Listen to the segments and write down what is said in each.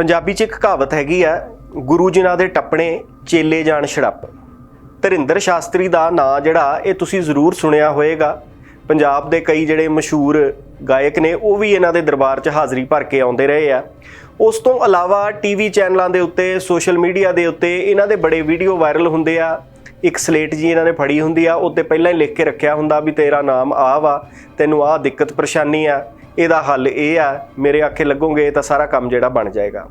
ਪੰਜਾਬੀ 'ਚ ਇੱਕ ਕਹਾਵਤ ਹੈਗੀ ਆ, ਗੁਰੂ ਜਿਨ੍ਹਾਂ ਦੇ ਟੱਪਣੇ ਚੇਲੇ ਜਾਣ ਛੜੱਪ। ਧਰਿੰਦਰ ਸ਼ਾਸਤਰੀ ਦਾ ਨਾਂ ਜਿਹੜਾ, ਇਹ ਤੁਸੀਂ ਜ਼ਰੂਰ ਸੁਣਿਆ ਹੋਵੇਗਾ ਪੰਜਾਬ ਦੇ ਕਈ ਜਿਹੜੇ ਮਸ਼ਹੂਰ ਗਾਇਕ ਨੇ, ਉਹ ਵੀ ਇਹਨਾਂ ਦੇ ਦਰਬਾਰ 'ਚ ਹਾਜ਼ਰੀ ਭਰ ਕੇ ਆਉਂਦੇ ਰਹੇ ਆ। ਉਸ ਤੋਂ ਇਲਾਵਾ ਟੀਵੀ ਚੈਨਲਾਂ ਦੇ ਉੱਤੇ, ਸੋਸ਼ਲ ਮੀਡੀਆ ਦੇ ਉੱਤੇ ਇਹਨਾਂ ਦੇ ਬੜੇ ਵੀਡੀਓ ਵਾਇਰਲ ਹੁੰਦੇ ਆ। ਇੱਕ ਸਲੇਟ ਜੀ ਇਹਨਾਂ ਨੇ ਫੜੀ ਹੁੰਦੀ ਆ ਉੱਤੇ ਪਹਿਲਾਂ ਹੀ ਲਿਖ ਕੇ ਰੱਖਿਆ ਹੁੰਦਾ ਵੀ ਤੇਰਾ ਨਾਮ ਆ ਵਾ, ਤੈਨੂੰ ਆਹ ਦਿੱਕਤ ਪਰੇਸ਼ਾਨੀ ਆ। ਇਹਦਾ ਹੱਲ ਇਹ ਆ, ਮੇਰੇ ਆਖੇ ਲੱਗੋਗੇ ਤਾਂ ਸਾਰਾ ਕੰਮ ਜਿਹੜਾ ਬਣ ਜਾਏਗਾ।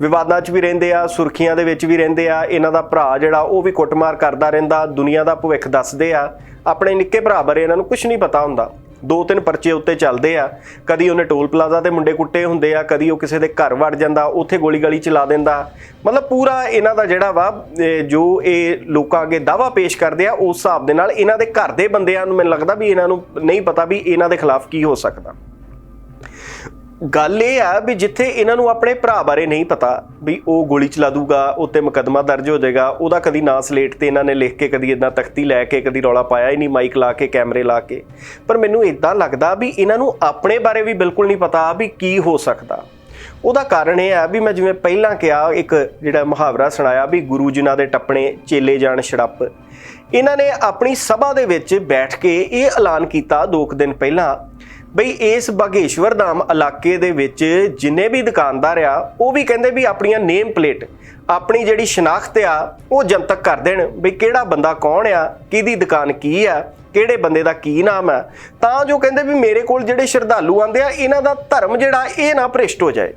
ਵਿਵਾਦਾਂ 'ਚ ਵੀ ਰਹਿੰਦੇ ਆ, ਸੁਰਖੀਆਂ ਦੇ ਵਿੱਚ ਵੀ ਰਹਿੰਦੇ ਆ, ਇਹਨਾਂ ਦਾ ਭਰਾ ਜਿਹੜਾ ਉਹ ਵੀ ਕੁੱਟਮਾਰ ਕਰਦਾ ਰਹਿੰਦਾ, ਦੁਨੀਆ ਦਾ ਭਵਿੱਖ ਦੱਸਦੇ ਆ। ਆਪਣੇ ਨਿੱਕੇ ਭਰਾ ਬਾਰੇ ਇਹਨਾਂ ਨੂੰ ਕੁਝ ਨਹੀਂ ਪਤਾ ਹੁੰਦਾ। ਦੋ ਤਿੰਨ ਪਰਚੇ ਉੱਤੇ ਚੱਲਦੇ ਆ। ਕਦੀ ਉਹਨੇ ਟੋਲ ਪਲਾਜ਼ਾ ਤੇ ਮੁੰਡੇ ਕੁੱਟੇ ਹੁੰਦੇ ਆ, ਕਦੀ ਉਹ ਕਿਸੇ ਦੇ ਘਰ ਵੜ ਜਾਂਦਾ, ਉੱਥੇ ਗੋਲੀ ਗਲੀ ਚਲਾ ਦਿੰਦਾ। ਮਤਲਬ ਪੂਰਾ ਇਹਨਾਂ ਦਾ ਜਿਹੜਾ ਵਾ ਜੋ ਇਹ ਲੋਕਾਂ ਅੱਗੇ ਦਾਵਾ ਪੇਸ਼ ਕਰਦੇ ਆ, ਉਸ ਹਿਸਾਬ ਦੇ ਨਾਲ ਇਹਨਾਂ ਦੇ ਘਰ ਦੇ ਬੰਦਿਆਂ ਨੂੰ ਮੈਨੂੰ ਲੱਗਦਾ ਵੀ ਇਹਨਾਂ ਨੂੰ ਨਹੀਂ ਪਤਾ ਵੀ ਇਹਨਾਂ ਦੇ ਖਿਲਾਫ ਕੀ ਹੋ ਸਕਦਾ। ਗੱਲ ਇਹ ਆ ਵੀ ਜਿੱਥੇ ਇਹਨਾਂ ਨੂੰ ਆਪਣੇ ਭਰਾ ਬਾਰੇ ਨਹੀਂ ਪਤਾ ਵੀ ਉਹ ਗੋਲੀ ਚਲਾ ਦੂਗਾ ਉੱਤੇ ਮੁਕੱਦਮਾ ਦਰਜ ਹੋ ਜਾਏਗਾ, ਉਹਦਾ ਕਦੀ ਨਾਂ ਸਲੇਟ ਤੇ ਇਹਨਾਂ ਨੇ ਲਿਖ ਕੇ ਕਦੀ ਇਦਾਂ ਤਖਤੀ ਲੈ ਕੇ ਕਦੀ ਰੌਲਾ ਪਾਇਆ ਹੀ ਨਹੀਂ, ਮਾਈਕ ਲਾ ਕੇ, ਕੈਮਰੇ ਲਾ ਕੇ। ਪਰ ਮੈਨੂੰ ਇਦਾਂ ਲੱਗਦਾ ਵੀ ਇਹਨਾਂ ਨੂੰ ਆਪਣੇ ਬਾਰੇ ਵੀ ਬਿਲਕੁਲ ਨਹੀਂ ਪਤਾ ਵੀ ਕੀ ਹੋ ਸਕਦਾ। ਉਹਦਾ ਕਾਰਨ ਇਹ ਆ ਵੀ ਮੈਂ ਜਿਵੇਂ ਪਹਿਲਾਂ ਕਿਹਾ, ਇੱਕ ਜਿਹੜਾ ਮੁਹਾਵਰਾ ਸੁਣਾਇਆ ਵੀ ਗੁਰੂ ਜਿਨ੍ਹਾਂ ਦੇ ਟੱਪਣੇ ਚੇਲੇ ਜਾਣ ਛੜੱਪ। ਇਹਨਾਂ ਨੇ ਆਪਣੀ ਸਭਾ ਦੇ ਵਿੱਚ ਬੈਠ ਕੇ ਇਹ ਐਲਾਨ ਕੀਤਾ ਦੋ ਕੁ ਦਿਨ ਪਹਿਲਾਂ ਬਈ ਇਸ ਬਾਗੇਸ਼ਵਰ ਧਾਮ ਇਲਾਕੇ ਦੇ ਵਿੱਚ ਜਿੰਨੇ ਵੀ ਦੁਕਾਨਦਾਰ ਆ, ਉਹ ਵੀ ਕਹਿੰਦੇ ਵੀ ਆਪਣੀਆਂ ਨੇਮ ਪਲੇਟ, ਆਪਣੀ ਜਿਹੜੀ ਸ਼ਨਾਖਤ ਆ, ਉਹ ਜਨਤਕ ਕਰ ਦੇਣ ਵੀ ਕਿਹੜਾ ਬੰਦਾ ਕੌਣ ਆ, ਕਿਹਦੀ ਦੁਕਾਨ ਕੀ ਆ, ਕਿਹੜੇ ਬੰਦੇ ਦਾ ਕੀ ਨਾਮ ਹੈ ਤਾਂ ਜੋ ਕਹਿੰਦੇ ਵੀ ਮੇਰੇ ਕੋਲ ਜਿਹੜੇ ਸ਼ਰਧਾਲੂ ਆਂਦੇ ਆ, ਇਹਨਾਂ ਦਾ ਧਰਮ ਜਿਹੜਾ, ਇਹ ਨਾ ਭ੍ਰਿਸ਼ਟ ਹੋ ਜਾਏ।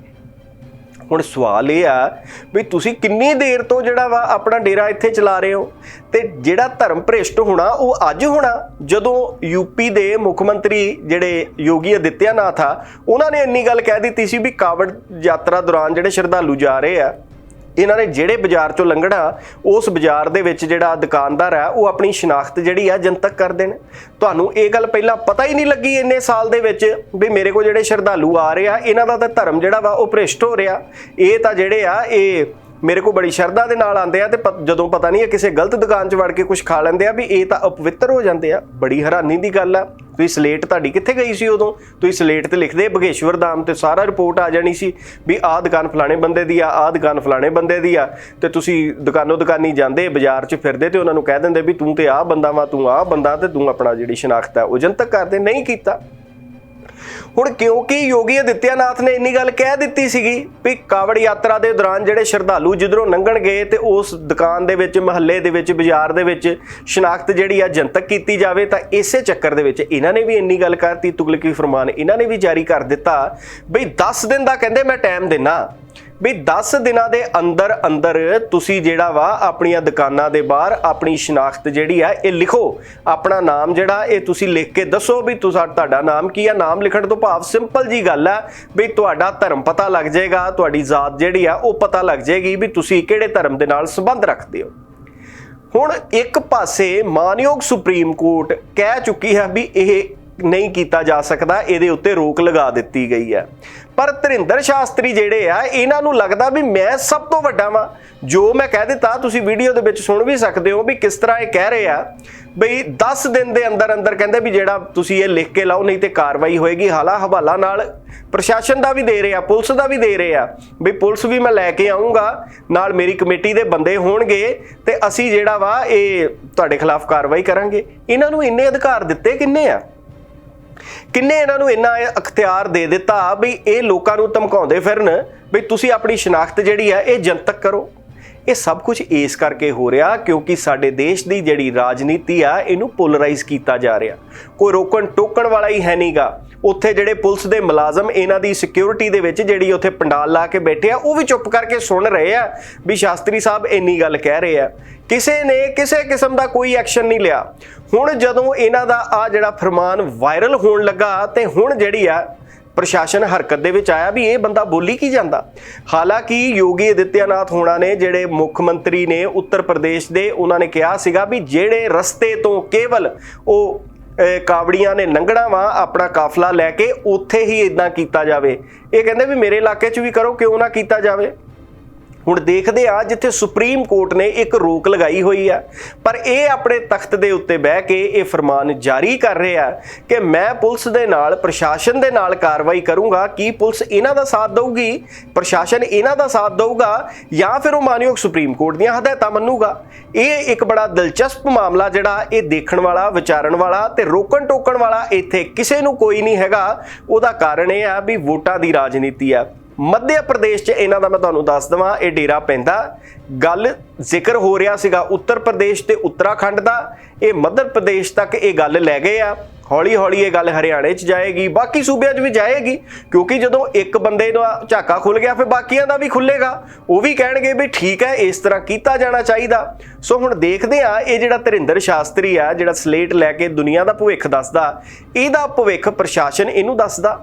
ਹੁਣ ਸਵਾਲ ਇਹ ਆ ਵੀ ਤੁਸੀਂ ਕਿੰਨੀ ਦੇਰ ਤੋਂ ਜਿਹੜਾ ਵਾ ਆਪਣਾ ਡੇਰਾ ਇੱਥੇ ਚਲਾ ਰਹੇ ਹੋ? ਤੇ ਜਿਹੜਾ ਧਰਮ ਭ੍ਰਿਸ਼ਟ ਹੋਣਾ, ਉਹ ਅੱਜ ਹੋਣਾ, ਜਦੋਂ ਯੂਪੀ ਦੇ ਮੁੱਖ ਮੰਤਰੀ ਜਿਹੜੇ ਯੋਗੀ ਆਦਿੱਤਿਆਨਾਥ ਆ, ਉਹਨਾਂ ਨੇ ਇੰਨੀ ਗੱਲ ਕਹਿ ਦਿੱਤੀ ਸੀ ਵੀ ਕਾਵੜ ਯਾਤਰਾ ਦੌਰਾਨ ਜਿਹੜੇ ਸ਼ਰਧਾਲੂ ਜਾ ਰਹੇ ਆ ਇਹਨਾਂ ਨੇ ਜਿਹੜੇ ਬਾਜ਼ਾਰ ਚੋਂ ਲੰਘਣਾ, ਉਸ ਬਾਜ਼ਾਰ ਦੇ ਵਿੱਚ ਜਿਹੜਾ ਦੁਕਾਨਦਾਰ ਹੈ, ਉਹ ਆਪਣੀ ਸ਼ਨਾਖਤ ਜਿਹੜੀ ਆ ਜਨਤਕ ਕਰ ਦੇਣ ਤੁਹਾਨੂੰ ਇਹ ਗੱਲ ਪਹਿਲਾਂ ਪਤਾ ਹੀ ਨਹੀਂ ਲੱਗੀ ਇੰਨੇ ਸਾਲ ਦੇ ਵਿੱਚ ਵੀ ਮੇਰੇ ਕੋਲ ਜਿਹੜੇ ਸ਼ਰਧਾਲੂ ਆ ਰਹੇ ਆ, ਇਹਨਾਂ ਦਾ ਤਾਂ ਧਰਮ ਜਿਹੜਾ ਵਾ ਉਹ ਭ੍ਰਿਸ਼ਟ ਹੋ ਰਿਹਾ। ਇਹ ਤਾਂ ਜਿਹੜੇ ਆ, ਇਹ ਮੇਰੇ ਕੋਲ ਬੜੀ ਸ਼ਰਧਾ ਦੇ ਨਾਲ ਆਉਂਦੇ ਆ ਤੇ ਪ- ਜਦੋਂ ਪਤਾ ਨਹੀਂ ਹੈ ਕਿਸੇ ਗਲਤ ਦੁਕਾਨ 'ਚ ਵੜ ਕੇ ਕੁਝ ਖਾ ਲੈਂਦੇ ਆ ਵੀ ਇਹ ਤਾਂ ਅਪਵਿੱਤਰ ਹੋ ਜਾਂਦੇ ਆ। ਬੜੀ ਹੈਰਾਨੀ ਦੀ ਗੱਲ ਆ। ਤੁਸੀਂ ਸਲੇਟ ਤੁਹਾਡੀ ਕਿੱਥੇ ਗਈ ਸੀ ਉਦੋਂ? ਤੁਸੀਂ ਸਲੇਟ ਤੇ ਲਿਖਦੇ ਬਗੇਸ਼ਵਰ ਧਾਮ ਤੇ ਸਾਰਾ ਰਿਪੋਰਟ ਆ ਜਾਣੀ ਸੀ ਵੀ ਆਹ ਦੁਕਾਨ ਫਲਾਣੇ ਬੰਦੇ ਦੀ ਆ, ਆਹ ਦੁਕਾਨ ਫਲਾਣੇ ਬੰਦੇ ਦੀ ਆ ਤੇ ਤੁਸੀਂ ਦੁਕਾਨੋਂ ਦੁਕਾਨੀ ਜਾਂਦੇ, ਬਾਜ਼ਾਰ 'ਚ ਫਿਰਦੇ ਤੇ ਉਹਨਾਂ ਨੂੰ ਕਹਿ ਦਿੰਦੇ ਵੀ ਤੂੰ ਤੇ ਆਹ ਬੰਦਾ ਵਾ, ਤੂੰ ਆਹ ਬੰਦਾ ਤੇ ਤੂੰ ਆਪਣਾ ਜਿਹੜੀ ਸ਼ਨਾਖਤ ਹੈ ਉਹ ਜਨਤਕ ਕਰਦੇ, ਨਹੀਂ ਕੀਤਾ। ਹੁਣ ਕਿਉਂਕਿ ਯੋਗੀ ਆਦਿੱਤਿਆਨਾਥ ਨੇ ਇੰਨੀ ਗੱਲ ਕਹਿ ਦਿੱਤੀ ਸੀਗੀ ਵੀ ਕਾਵੜ ਯਾਤਰਾ ਦੇ ਦੌਰਾਨ ਜਿਹੜੇ ਸ਼ਰਧਾਲੂ ਜਿੱਧਰੋਂ ਲੰਘਣਗੇ ਤੇ ਉਸ ਦੁਕਾਨ ਦੇ ਵਿੱਚ, ਮਹੱਲੇ ਦੇ ਵਿੱਚ, ਬਾਜ਼ਾਰ ਦੇ ਵਿੱਚ ਸ਼ਨਾਖਤ ਜਿਹੜੀ ਆ ਜਨਤਕ ਕੀਤੀ ਜਾਵੇ, ਤਾਂ ਇਸੇ ਚੱਕਰ ਦੇ ਵਿੱਚ ਇਹਨਾਂ ਨੇ ਵੀ ਇੰਨੀ ਗੱਲ ਕਰਤੀ, ਤੁਗਲਕੀ ਫਰਮਾਨ ਇਹਨਾਂ ਨੇ ਵੀ ਜਾਰੀ ਕਰ ਦਿੱਤਾ, ਬਈ 10 ਦਿਨ ਦਾ ਕਹਿੰਦੇ ਮੈਂ ਟਾਈਮ ਦੇਣਾ ਵੀ 10 ਦਿਨਾਂ ਦੇ ਅੰਦਰ ਅੰਦਰ ਤੁਸੀਂ ਜਿਹੜਾ ਵਾ ਆਪਣੀਆਂ ਦੁਕਾਨਾਂ ਦੇ ਬਾਹਰ ਆਪਣੀ ਸ਼ਨਾਖਤ ਜਿਹੜੀ ਹੈ, ਇਹ ਲਿਖੋ। ਆਪਣਾ ਨਾਮ ਜਿਹੜਾ, ਇਹ ਤੁਸੀਂ ਲਿਖ ਕੇ ਦੱਸੋ ਵੀ ਤੁਸੀਂ, ਤੁਹਾਡਾ ਨਾਮ ਕੀ ਆ ਨਾਮ ਲਿਖਣ ਤੋਂ ਭਾਵ ਸਿੰਪਲ ਜੀ ਗੱਲ ਹੈ ਵੀ ਤੁਹਾਡਾ ਧਰਮ ਪਤਾ ਲੱਗ ਜਾਏਗਾ, ਤੁਹਾਡੀ ਜ਼ਾਤ ਜਿਹੜੀ ਆ ਉਹ ਪਤਾ ਲੱਗ ਜਾਏਗੀ ਵੀ ਤੁਸੀਂ ਕਿਹੜੇ ਧਰਮ ਦੇ ਨਾਲ ਸੰਬੰਧ ਰੱਖਦੇ ਹੋ। ਹੁਣ ਇੱਕ ਪਾਸੇ ਮਾਨਯੋਗ ਸੁਪਰੀਮ ਕੋਰਟ ਕਹਿ ਚੁੱਕੀ ਹੈ ਵੀ ਇਹ ਨਹੀਂ ਕੀਤਾ ਜਾ ਸਕਦਾ, ਇਹਦੇ ਉੱਤੇ ਰੋਕ ਲਗਾ ਦਿੱਤੀ ਗਈ ਹੈ। ਪਰ ਧਰਿੰਦਰ ਸ਼ਾਸਤਰੀ ਜਿਹੜੇ ਆ, ਇਹਨਾਂ ਨੂੰ ਲੱਗਦਾ ਵੀ ਮੈਂ ਸਭ ਤੋਂ ਵੱਡਾ ਵਾਂ। ਜੋ ਮੈਂ ਕਹਿ ਦਿੱਤਾ, ਤੁਸੀਂ ਵੀਡੀਓ ਦੇ ਵਿੱਚ ਸੁਣ ਵੀ ਸਕਦੇ ਹੋ ਵੀ ਕਿਸ ਤਰ੍ਹਾਂ ਇਹ ਕਹਿ ਰਹੇ ਆ ਬਈ 10 ਦਿਨ ਦੇ ਅੰਦਰ ਅੰਦਰ ਕਹਿੰਦੇ ਵੀ ਜਿਹੜਾ ਤੁਸੀਂ ਇਹ ਲਿਖ ਕੇ ਲਾਓ, ਨਹੀਂ ਤੇ ਕਾਰਵਾਈ ਹੋਏਗੀ। ਹਾਲਾ ਹਵਾਲਾ ਨਾਲ ਪ੍ਰਸ਼ਾਸਨ ਦਾ ਵੀ ਦੇ ਰਹੇ ਆ, ਪੁਲਿਸ ਦਾ ਵੀ ਦੇ ਰਹੇ ਆ। ਵੀ ਪੁਲਿਸ ਵੀ ਮੈਂ ਲੈ ਕੇ ਆਉਂਗਾ ਨਾਲ ਮੇਰੀ ਕਮੇਟੀ ਦੇ ਬੰਦੇ ਹੋਣਗੇ ਤੇ ਅਸੀਂ ਜਿਹੜਾ ਵਾ, ਇਹ ਤੁਹਾਡੇ ਖਿਲਾਫ ਕਾਰਵਾਈ ਕਰਾਂਗੇ। ਇਹਨਾਂ ਨੂੰ ਇੰਨੇ ਅਧਿਕਾਰ ਦਿੱਤੇ ਕਿੰਨੇ ਆ? ਕਿੰਨੇ ਇਹਨਾਂ ਨੂੰ ਇੰਨਾ ਅਖਤਿਆਰ ਦੇ ਦਿੱਤਾ ਵੀ ਇਹ ਲੋਕਾਂ ਨੂੰ ਧਮਕਾਉਂਦੇ ਫਿਰਨ ਵੀ ਤੁਸੀਂ ਆਪਣੀ ਸ਼ਨਾਖਤ ਜਿਹੜੀ ਹੈ ਇਹ ਜਨਤਕ ਕਰੋ। ਇਹ ਸਭ ਕੁਝ ਇਸ ਕਰਕੇ ਹੋ ਰਿਹਾ ਕਿਉਂਕਿ ਸਾਡੇ ਦੇਸ਼ ਦੀ ਜਿਹੜੀ ਰਾਜਨੀਤੀ ਆ, ਇਹਨੂੰ ਪੋਲਰਾਈਜ਼ ਕੀਤਾ ਜਾ ਰਿਹਾ। ਕੋਈ ਰੋਕਣ ਟੋਕਣ ਵਾਲਾ ਹੀ ਹੈ ਨਹੀਂਗਾ ਉੱਥੇ ਜਿਹੜੇ ਪੁਲਿਸ ਦੇ ਮੁਲਾਜ਼ਮ ਇਹਨਾਂ ਦੀ ਸਿਕਿਉਰਿਟੀ ਦੇ ਵਿੱਚ ਜਿਹੜੀ ਉੱਥੇ ਪੰਡਾਲ ਲਾ ਕੇ ਬੈਠੇ ਆ, ਉਹ ਵੀ ਚੁੱਪ ਕਰਕੇ ਸੁਣ ਰਹੇ ਆ ਵੀ ਸ਼ਾਸਤਰੀ ਸਾਹਿਬ ਇੰਨੀ ਗੱਲ ਕਹਿ ਰਹੇ ਆ। ਕਿਸੇ ਨੇ ਕਿਸੇ ਕਿਸਮ ਦਾ ਕੋਈ ਐਕਸ਼ਨ ਨਹੀਂ ਲਿਆ। ਹੁਣ ਜਦੋਂ ਇਹਨਾਂ ਦਾ ਆ ਜਿਹੜਾ ਫਰਮਾਨ ਵਾਇਰਲ ਹੋਣ ਲੱਗਾ ਤੇ ਹੁਣ ਜਿਹੜੀ ਆ ਪ੍ਰਸ਼ਾਸਨ ਹਰਕਤ ਦੇ ਵਿੱਚ ਆਇਆ ਵੀ ਇਹ ਬੰਦਾ ਬੋਲੀ ਕੀ ਜਾਂਦਾ? ਹਾਲਾਂਕਿ ਯੋਗੀ ਆਦਿੱਤਿਆਨਾਥ ਹੋਣਾ ਨੇ, ਜਿਹੜੇ ਮੁੱਖ ਮੰਤਰੀ ਨੇ ਉੱਤਰ ਪ੍ਰਦੇਸ਼ ਦੇ, ਉਹਨਾਂ ਨੇ ਕਿਹਾ ਸੀਗਾ ਵੀ ਜਿਹੜੇ ਰਸਤੇ ਤੋਂ ਕੇਵਲ ਉਹ ਕਾਵੜੀਆਂ ਨੇ ਲੰਘਣਾ ਵਾ, ਆਪਣਾ ਕਾਫਲਾ ਲੈ ਕੇ ਉੱਥੇ ਹੀ ਇਦਾਂ ਕੀਤਾ ਜਾਵੇ। ਇਹ ਕਹਿੰਦੇ ਵੀ ਮੇਰੇ ਇਲਾਕੇ 'ਚ ਵੀ ਕਰੋ, ਕਿਉਂ ਨਾ ਕੀਤਾ ਜਾਵੇ? ਹੁਣ ਦੇਖਦੇ ਆ ਜਿੱਥੇ ਸੁਪਰੀਮ ਕੋਰਟ ਨੇ ਇੱਕ ਰੋਕ ਲਗਾਈ ਹੋਈ ਆ। ਪਰ ਇਹ ਆਪਣੇ ਤਖਤ ਦੇ ਉੱਤੇ ਬਹਿ ਕੇ ਇਹ ਫਰਮਾਨ ਜਾਰੀ ਕਰ ਰਿਹਾ ਕਿ ਮੈਂ ਪੁਲਿਸ ਦੇ ਨਾਲ, ਪ੍ਰਸ਼ਾਸਨ ਦੇ ਨਾਲ ਕਾਰਵਾਈ ਕਰੂੰਗਾ। ਕੀ ਪੁਲਿਸ ਇਹਨਾਂ ਦਾ ਸਾਥ ਦਊਗੀ? ਪ੍ਰਸ਼ਾਸਨ ਇਹਨਾਂ ਦਾ ਸਾਥ ਦੇਊਗਾ ਜਾਂ ਫਿਰ ਉਹ ਮਾਨਯੋਗ ਸੁਪਰੀਮ ਕੋਰਟ ਦੀਆਂ ਹਦਾਇਤਾਂ ਮੰਨੂਗਾ? ਇਹ ਇੱਕ ਬੜਾ ਦਿਲਚਸਪ ਮਾਮਲਾ ਜਿਹੜਾ ਇਹ ਦੇਖਣ ਵਾਲਾ, ਵਿਚਾਰਨ ਵਾਲਾ ਤੇ ਰੋਕਣ ਟੋਕਣ ਵਾਲਾ ਇੱਥੇ ਕਿਸੇ ਨੂੰ ਕੋਈ ਨਹੀਂ ਹੈਗਾ। ਉਹਦਾ ਕਾਰਨ ਇਹ ਆ ਵੀ ਵੋਟਾਂ ਦੀ ਰਾਜਨੀਤੀ ਆ। ਮੱਧ ਪ੍ਰਦੇਸ਼ 'ਚ ਇਹਨਾਂ ਦਾ ਮੈਂ ਤੁਹਾਨੂੰ ਦੱਸ ਦਵਾਂ, ਇਹ ਡੇਰਾ ਪੈਂਦਾ। ਗੱਲ ਜ਼ਿਕਰ ਹੋ ਰਿਹਾ ਸੀਗਾ ਉੱਤਰ ਪ੍ਰਦੇਸ਼ ਤੇ ਉੱਤਰਾਖੰਡ ਦਾ। ਇਹ ਮੱਧ ਪ੍ਰਦੇਸ਼ ਤੱਕ ਇਹ ਗੱਲ ਲੈ ਗਏ ਆ। ਹੌਲੀ ਹੌਲੀ ਇਹ ਗੱਲ ਹਰਿਆਣੇ 'ਚ ਜਾਏਗੀ, ਬਾਕੀ ਸੂਬਿਆਂ 'ਚ ਵੀ ਜਾਏਗੀ, ਕਿਉਂਕਿ ਜਦੋਂ ਇੱਕ ਬੰਦੇ ਦਾ ਝਾਕਾ ਖੁੱਲ ਗਿਆ, ਫਿਰ ਬਾਕੀਆਂ ਦਾ ਵੀ ਖੁੱਲੇਗਾ ਉਹ ਵੀ ਕਹਿਣਗੇ ਵੀ ਠੀਕ ਹੈ, ਇਸ ਤਰ੍ਹਾਂ ਕੀਤਾ ਜਾਣਾ ਚਾਹੀਦਾ। ਸੋ ਹੁਣ ਦੇਖਦੇ ਆ ਇਹ ਜਿਹੜਾ ਧਰਿੰਦਰ ਸ਼ਾਸਤਰੀ ਆ, ਜਿਹੜਾ ਸਲੇਟ ਲੈ ਕੇ ਦੁਨੀਆ ਦਾ ਭਵਿੱਖ ਦੱਸਦਾ, ਇਹਦਾ ਭਵਿੱਖ ਪ੍ਰਸ਼ਾਸਨ ਇਹਨੂੰ ਦੱਸਦਾ।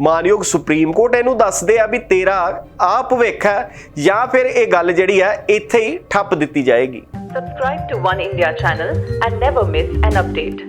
ਮਾਨਯੋਗ ਸੁਪਰੀਮ ਕੋਰਟ ਇਹਨੂੰ ਦੱਸਦੇ ਆ ਵੀ ਤੇਰਾ ਆ ਭਵਿੱਖ ਹੈ ਜਾਂ ਫਿਰ ਇਹ ਗੱਲ ਜਿਹੜੀ ਆ ਇੱਥੇ ਹੀ ਠੱਪ ਦਿੱਤੀ ਜਾਏਗੀ Subscribe to One India channel and never miss an update.